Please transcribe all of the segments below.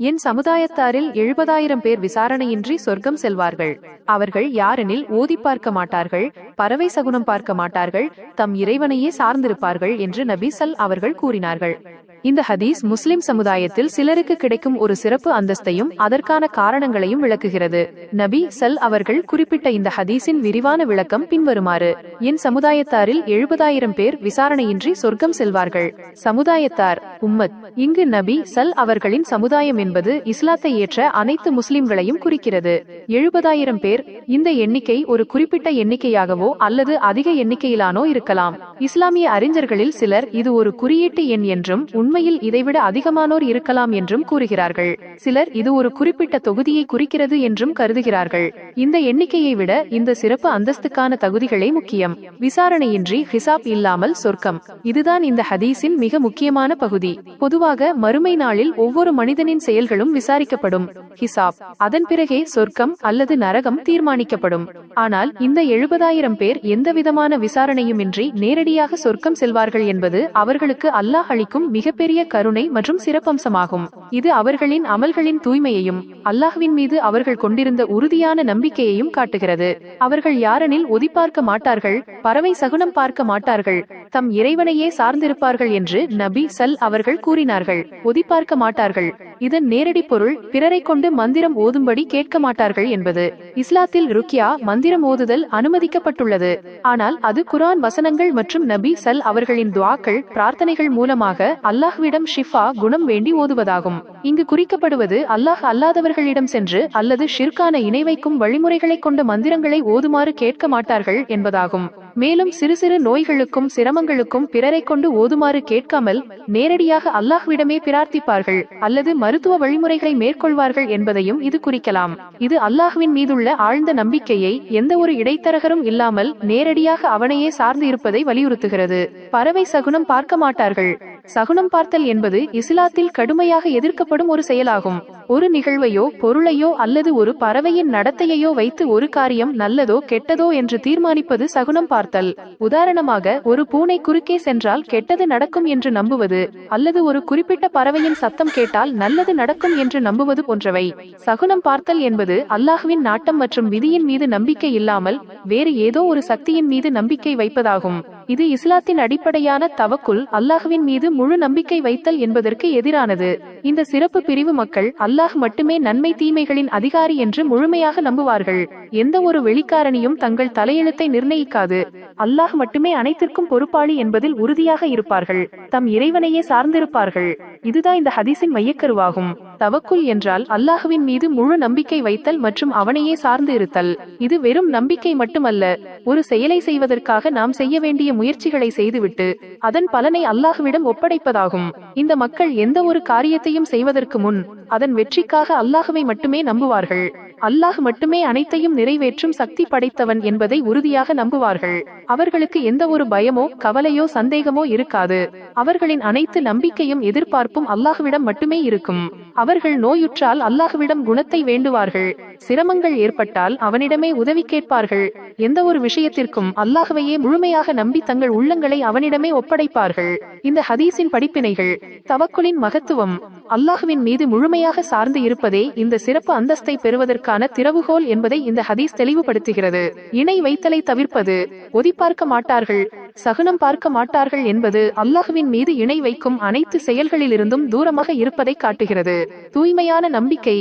என் சமுதாயத்தாரில் எழுபதாயிரம் பேர் விசாரணையின்றி சொர்க்கம் செல்வார்கள். அவர்கள் யாரெனில் ஓதி பார்க்க மாட்டார்கள் பறவை சகுனம் பார்க்க மாட்டார்கள் தம் இறைவனையே சார்ந்திருப்பார்கள் என்று நபி சல் அவர்கள் கூறினார்கள். இந்த ஹதீஸ் முஸ்லிம் சமுதாயத்தில் சிலருக்கு கிடைக்கும் ஒரு சிறப்பு அந்தஸ்தையும் அதற்கான காரணங்களையும் விளக்குகிறது. நபி சல் அவர்கள் குறிப்பிட்ட இந்த ஹதீஸின் விரிவான விளக்கம் பின்வருமாறு என் சமுதாயத்தாரில் எழுபதாயிரம் பேர் விசாரணையின்றி சொர்க்கம் செல்வார்கள். சமுதாயத்தார் உம்மத் இங்கு நபி சல் அவர்களின் சமுதாயம் என்பது இஸ்லாத்தை ஏற்ற அனைத்து முஸ்லிம்களையும் குறிக்கிறது. எழுபதாயிரம் பேர் இந்த எண்ணிக்கை ஒரு குறிப்பிட்ட எண்ணிக்கையாகவோ அல்லது அதிக எண்ணிக்கையிலானோ இருக்கலாம். இஸ்லாமிய அறிஞர்களில் சிலர் இது ஒரு குறியீட்டு எண் என்றும் உண்மையில் இதைவிட அதிகமானோர் இருக்கலாம் என்றும் கூறுகிறார்கள். சிலர் இது ஒரு குறிப்பிட்ட தொகுதியை குறிக்கிறது என்றும் கருதுகிறார்கள். இந்த எண்ணிக்கையை விட இந்த சிறப்பு அந்தஸ்துக்கான தகுதிகளே முக்கியம். விசாரணையின்றி ஹிசாப் இல்லாமல் சொர்க்கம். இதுதான் இந்த ஹதீஸின் மிக முக்கியமான பகுதி. பொதுவாக மறுமை நாளில் ஒவ்வொரு மனிதனின் செயல்களும் விசாரிக்கப்படும். ஹிசாப். அதன் பிறகே சொர்க்கம் அல்லது நரகம் தீர்மானம் தீர்மானிக்கப்படும். ஆனால் இந்த எழுபதாயிரம் பேர் எந்தவிதமான விசாரணையுமின்றி நேரடியாக சொர்க்கம் செல்வார்கள் என்பது அவர்களுக்கு அல்லாஹ் அளிக்கும் மிகப்பெரிய கருணை மற்றும் சிறப்பம்சமாகும். இது அவர்களின் அமல்களின் தூய்மையையும் அல்லாஹ்வின் மீது அவர்கள் கொண்டிருந்த உறுதியான நம்பிக்கையையும் காட்டுகிறது. அவர்கள் யாரெனில் ஒதி பார்க்க மாட்டார்கள் பறவை சகுனம் பார்க்க மாட்டார்கள் தம் இறைவனையே சார்ந்திருப்பார்கள் என்று நபி சல் அவர்கள் கூறினார்கள். ஒதி பார்க்க மாட்டார்கள். இதன் நேரடி பொருள் பிறரை கொண்டு மந்திரம் ஓதும்படி கேட்க மாட்டார்கள் என்பது. இஸ்லாத்தில் ருக்கியா மந்திரம் ஓதுதல் அனுமதிக்கப்பட்டுள்ளது. ஆனால் அது குரான் வசனங்கள் மற்றும் நபி சல் அவர்களின் துவாக்கள் பிரார்த்தனைகள் மூலமாக அல்லாஹ்விடம் ஷிஃபா குணம் வேண்டி ஓதுவதாகும். இங்கு குறிக்கப்படுவது அல்லாஹ் அல்லாதவர்களிடம் சென்று அல்லது ஷிர்கான இணை வைக்கும் வழிமுறைகளை கொண்ட மந்திரங்களை ஓதுமாறு கேட்க மாட்டார்கள் என்பதாகும். மேலும் சிறு சிறு நோய்களுக்கும் சிரமங்களுக்கும் பிறரை கொண்டு ஓதுமாறு கேட்காமல் நேரடியாக அல்லாஹ்விடமே பிரார்த்திப்பார்கள் அல்லது மருத்துவ வழிமுறைகளை மேற்கொள்வார்கள் என்பதையும் இது குறிக்கலாம். இது அல்லாஹ்வின் மீதுள்ள ஆழ்ந்த நம்பிக்கையை எந்த ஒரு இடைத்தரகரும் இல்லாமல் நேரடியாக அவனையே சார்ந்து இருப்பதை வலியுறுத்துகிறது. பறவை சகுனம் பார்க்க மாட்டார்கள். சகுனம் பார்த்தல் என்பது இஸ்லாத்தில் கடுமையாக எதிர்க்கப்படும் ஒரு செயலாகும். ஒரு நிகழ்வையோ பொருளையோ அல்லது ஒரு பறவையின் நடத்தையையோ வைத்து ஒரு காரியம் நல்லதோ கெட்டதோ என்று தீர்மானிப்பது சகுனம் பார்த்தல். உதாரணமாக ஒரு பூனை குறுக்கே சென்றால் கெட்டது நடக்கும் என்று நம்புவது அல்லது ஒரு குறிப்பிட்ட பறவையின் சத்தம் கேட்டால் நல்லது நடக்கும் என்று நம்புவது போன்றவை. சகுனம் பார்த்தல் என்பது அல்லாஹுவின் நாட்டம் மற்றும் விதியின் மீது நம்பிக்கை இல்லாமல் வேறு ஏதோ ஒரு சக்தியின் மீது நம்பிக்கை வைப்பதாகும். இது இஸ்லாத்தின் அடிப்படையான தவக்குள் அல்லாஹுவின் மீது முழு நம்பிக்கை வைத்தல் என்பதற்கு எதிரானது. இந்த சிறப்பு பிரிவு மக்கள் அல்ல அல்லாஹ் மட்டுமே நன்மை தீமைகளின் அதிகாரி என்று முழுமையாக நம்புவார்கள். எந்த ஒரு வெளிக்காரணியும் தங்கள் தலையெழுத்தை நிர்ணயிக்காது. அல்லாஹ் மட்டுமே அனைத்திற்கும் பொறுப்பாளி என்பதில் உறுதியாக இருப்பார்கள். தம் இறைவனையே சார்ந்திருப்பார்கள். இதுதான் இந்த ஹதீஸின் மையக்கருவாகும். தவக்குல் என்றால் அல்லாஹுவின் மீது முழு நம்பிக்கை வைத்தல் மற்றும் அவனையே சார்ந்து இருத்தல். இது வெறும் நம்பிக்கை மட்டுமல்ல ஒரு செயலை செய்வதற்காக நாம் செய்ய வேண்டிய முயற்சிகளை செய்துவிட்டு அதன் பலனை அல்லாஹுவிடம் ஒப்படைப்பதாகும். இந்த மக்கள் எந்த ஒரு காரியத்தையும் செய்வதற்கு முன் அதன் வெற்றிக்காக அல்லாஹுவை மட்டுமே நம்புவார்கள். அல்லாஹ் மட்டுமே அனைத்தையும் நிறைவேற்றும் சக்தி படைத்தவன் என்பதை உறுதியாக நம்புவார்கள். அவர்களுக்கு எந்த ஒரு பயமோ கவலையோ சந்தேகமோ இருக்காது. அவர்களின் அனைத்து நம்பிக்கையும் எதிர்பார்ப்பும் அல்லாஹுவிடம் மட்டுமே இருக்கும். அவர்கள் நோயுற்றால் அல்லாஹுவிடம் குணத்தை வேண்டுவார்கள். சிரமங்கள் ஏற்பட்டால் அவனிடமே உதவி கேட்பார்கள். எந்த ஒரு விஷயத்திற்கும் அல்லாஹவையே முழுமையாக நம்பி தங்கள் உள்ளங்களை அவனிடமே ஒப்படைப்பார்கள். இந்த ஹதீஸின் படிப்பினைகள் தவக்குலின் மகத்துவம் அல்லாஹுவின் மீது முழுமையாக சார்ந்து இருப்பதே இந்த சிறப்பு அந்தஸ்தை பெறுவதற்கான திறவுகோல் என்பதை இந்த ஹதீஸ் தெளிவுபடுத்துகிறது. இணை வைத்தலை தவிர்ப்பது ஒதிப்பார்க்க மாட்டார்கள் சகுனம் பார்க்க மாட்டார்கள் என்பது அல்லாஹுவின் மீது இணை வைக்கும் அனைத்து செயல்களிலிருந்தும் தூரமாக இருப்பதை காட்டுகிறது. தூய்மையான நம்பிக்கை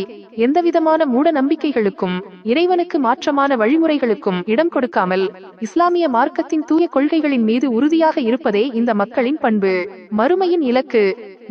எந்தவிதமான மூட நம்பிக்கைகளுக்கும் இறைவனுக்கு மாற்றமான வழிமுறைகளுக்கும் இடம் கொடுக்காமல் இஸ்லாமிய மார்க்கத்தின் தூய கொள்கைகளின் மீது உறுதியாக இருப்பதே இந்த மக்களின் பண்பு. மறுமையின் இலக்கு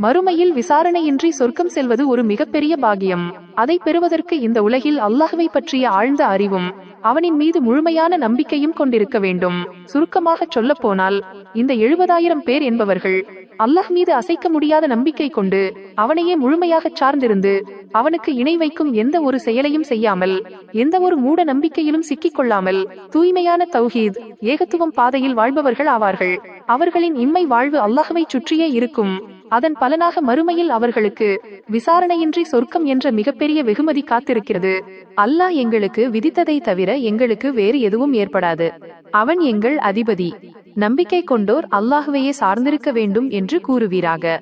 மறுமையில் விசாரணையின்றி சொர்க்கம் செல்வது ஒரு மிகப்பெரிய பாகியம் அதை பெறுவதற்கு இந்த உலகில் அல்லாஹுவை பற்றிய ஆழ்ந்த அறிவும் அவனின் மீது முழுமையான நம்பிக்கையும் கொண்டிருக்க வேண்டும். சுருக்கமாக சொல்ல போனால் இந்த எழுபதாயிரம் பேர் என்பவர்கள் அல்லாஹ் மீது அசைக்க முடியாத நம்பிக்கை கொண்டு அவனையே முழுமையாக சார்ந்திருந்து அவனுக்கு இணை வைக்கும் எந்த ஒரு செயலையும் செய்யாமல் எந்த ஒரு மூட நம்பிக்கையிலும் சிக்கிக் கொள்ளாமல் தூய்மையான தௌஹீத் ஏகத்துவம் பாதையில் வாழ்பவர்கள் ஆவார்கள். அவர்களின் இம்மை வாழ்வு அல்லாஹுவை சுற்றியே இருக்கும். அதன் பலனாக மறுமையில் அவர்களுக்கு விசாரணையின்றி சொர்க்கம் என்ற மிகப்பெரிய வெகுமதி காத்திருக்கிறது. அல்லாஹ் எங்களுக்கு விதித்ததை தவிர எங்களுக்கு வேறு எதுவும் ஏற்படாது. அவன் எங்கள் அதிபதி. நம்பிக்கை கொண்டோர் அல்லாஹுவையே சார்ந்திருக்க வேண்டும் என்று கூறுவீராக.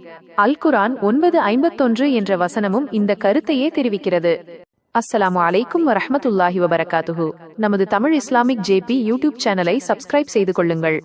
அல் குரான் ஒன்பது ஐம்பத்தொன்று என்ற வசனமும் இந்த கருத்தையே தெரிவிக்கிறது. அஸ்ஸலாமு அலைக்கும் வரமத்துல்லாஹி வபரகாத்துஹு. நமது தமிழ் இஸ்லாமிக் ஜேபி யூடியூப் சேனலை சப்ஸ்கிரைப் செய்து கொள்ளுங்கள்.